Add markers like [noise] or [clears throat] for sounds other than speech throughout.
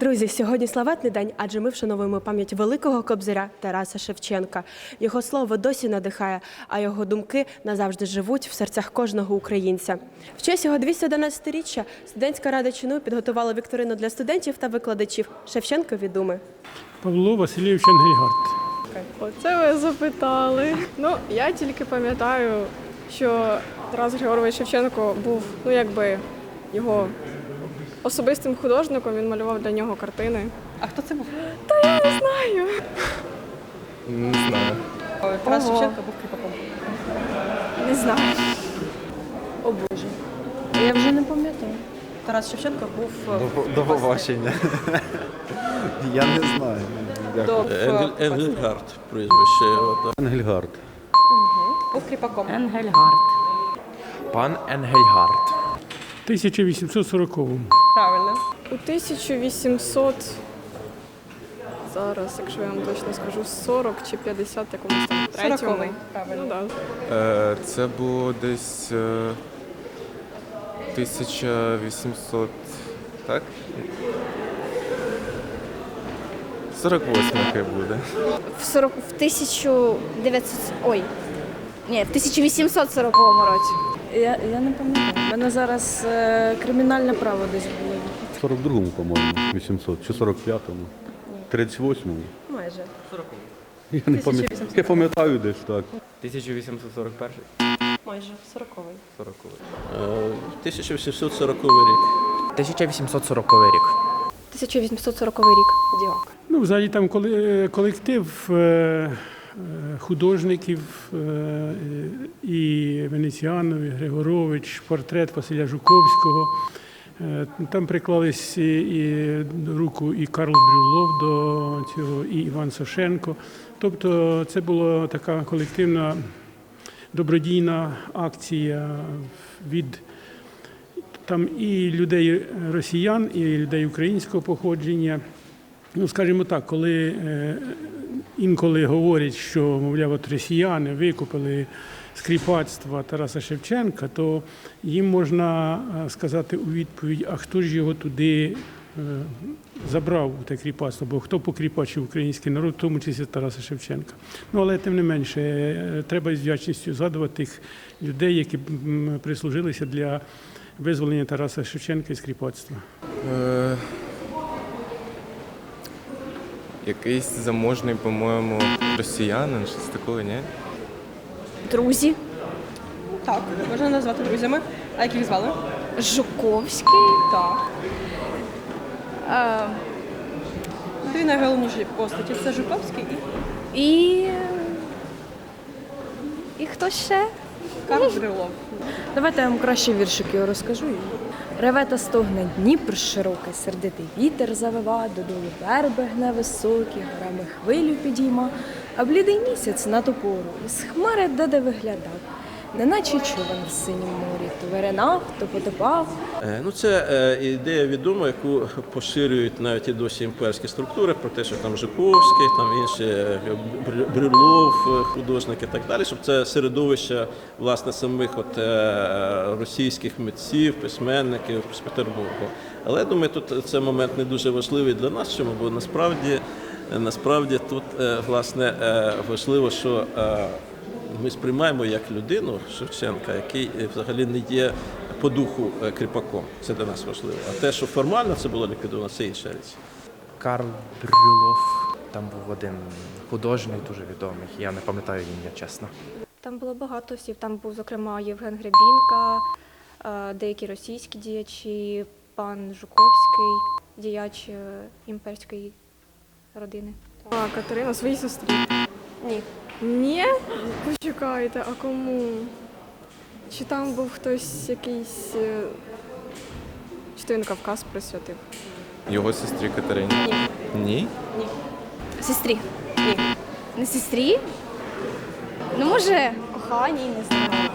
Друзі, сьогодні славетний день, адже ми вшановуємо пам'ять великого кобзаря Тараса Шевченка. Його слово досі надихає, а його думки назавжди живуть в серцях кожного українця. В честь його 211-річчя студентська рада чину підготувала вікторину для студентів та викладачів Шевченкові думи. Павло Васильович Ангельгард. Оце ви запитали. Ну, я тільки пам'ятаю, що Тарас Григорович Шевченко був, ну якби його особистим художником, він малював для нього картини. А хто це був? Та я Не знаю. Не знаю. Тарас Ого. Шевченко був кріпаком. Не знаю. О Боже. Я вже не пам'ятаю. Тарас Шевченко був е, До, до побачення. [laughs] Я не знаю. до Енгель, Енгельгард прізвище його. так. Ангельгард. був кріпаком. Енгельгард. Пан Енгельгард. 1840-му. Правильно. У 1800, зараз, якщо я вам точно скажу, 40 чи 50 якомусь там третьому. Сороковий, правильно. Ну, да. Е, Це було десь е, 1800, так? 48 хай буде. в 40 в 1900, ой, ні, в 1840 році. Я, я не пам'ятаю. У мене зараз е, кримінальне право десь було. В 42-му, по-моєму, 800, чи 45-му, 38-му. Майже. Я не пам'ятаю. Я пам'ятаю десь так. 1841 Майже. Сороковий. 40 Е, 1840 рік. 1840 рік. 1840 рік. Діок. Ну, взагалі там коли- е, колектив е, е, художників е, і Венеціанов, і Григорович, портрет Василя Жуковського. Е, Там приклались і, руку і Карл Брюлов до цього, і Іван Сошенко. Тобто це була така колективна добродійна акція від там і людей росіян, і людей українського походження. Ну, скажімо так, коли е, інколи говорять, що, мовляв, от росіяни викупили скріпацтва Тараса Шевченка, то їм можна е, сказати у відповідь, а хто ж його туди е, забрав у те кріпацтво, бо хто покріпачив український народ, в тому числі Тараса Шевченка. Ну, але тим не менше, е, треба з вдячністю згадувати тих людей, які прислужилися для визволення Тараса Шевченка із кріпацтва. Якийсь заможний, по-моєму, росіянин, щось такого, ні? Друзі, Так, можна назвати друзями. А як їх звали? Жуковський. Так. Е, Дві найголовніші постаті це Жуковський і і. І хто ще? Карл Брюлов. Давайте я вам краще віршик його розкажу. Реве та стогне Дніпр широкий, сердитий вітер завива, додолу верби гне високі, горами хвилю підійма, а блідий місяць на ту пору із хмари де виглядав, неначе човен в синім морі, то виринав, то потопав, Е, Ну, це е, ідея відома, яку поширюють навіть і досі імперські структури, про те, що там Жуковський, там інші е, Брюлов, е, художник і так далі, щоб це середовище власне самих от, російських митців, письменників з Петербургу. Але думаю, тут цей момент не дуже важливий для нас, чому? Бо насправді, насправді тут власне важливо, що ми сприймаємо як людину Шевченка, який е, взагалі не є по духу е, кріпаком. Це для нас важливо. А те, що формально це було ліквідовано, це інша річ. Карл Брюлов. Там був один художник дуже відомий. Я не пам'ятаю ім'я, чесно. Там було багато осіб. Там був, зокрема, Євген Гребінка, е, деякі російські діячі, пан Жуковський, діяч імперської родини. А, Катерина своїй сестрі. Ні. Ні? Почекайте, а кому? Чи там був хтось якийсь. е, Чи то він Кавказ присвятив? Його сестрі Катерині. Ні? Сестрі. Ні. Не сестрі? Ну, може, коханій, не знаю.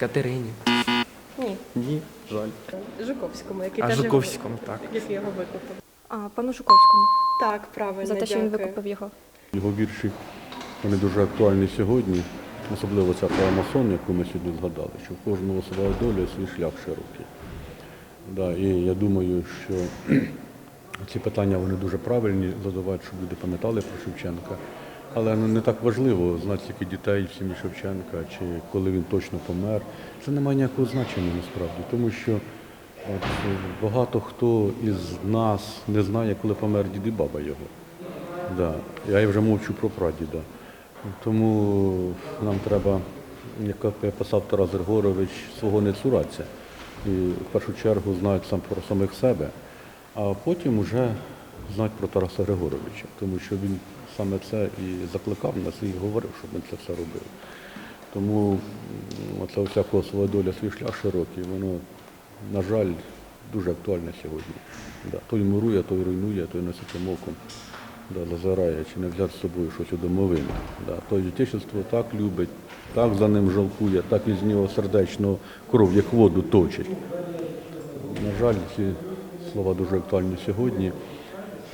Катерині. Ні. Ні, жаль. Жуковському, який А теж Жуковському, так. який його викупив. А пану Жуковському Так, правильно. за те, що він дякую. викупив його. Його вірші вони дуже актуальні сьогодні, особливо ця поема «Сон», яку ми сьогодні згадали, що в кожного своя доля, свій шлях широкий. Да, і я думаю, що [clears throat] ці питання вони дуже правильні, задавають, щоб люди пам'ятали про Шевченка. Але ну, не так важливо знати, скільки дітей в сім'ї Шевченка, чи коли він точно помер. Це не має ніякого значення насправді, тому що от, багато хто із нас не знає, коли помер дід і баба його. Да. Я вже мовчу про прадіда. Тому нам треба, як писав Тарас Григорович, свого не цуратися. І в першу чергу знати сам про самих себе, а потім вже знати про Тараса Григоровича, тому що він саме це і закликав нас, і говорив, щоб ми це все робили. Тому оце всякого своя доля, свій шлях широкий, воно, на жаль, дуже актуальне сьогодні. Да. Той мурує, той руйнує, той носить моком да, зазирає, чи не взяти з собою щось у домовину. Да. Той отечество так любить, так за ним жалкує, так із нього сердечно кров, як воду точить. На жаль, ці слова дуже актуальні сьогодні.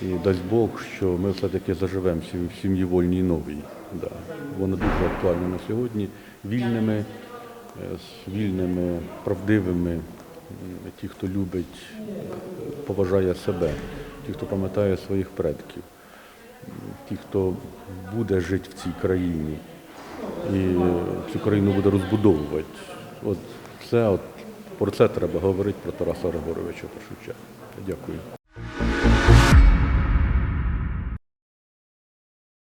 І дасть Бог, що ми все-таки заживемо в сім'ї вольній новій. Да. Воно дуже актуально на сьогодні. Вільними, е, вільними, правдивими, ті, хто любить, поважає себе, ті, хто пам'ятає своїх предків, ті, хто буде жити в цій країні і цю країну буде розбудовувати. От все, от про це треба говорити про Тараса Григоровича в першу чергу. Дякую.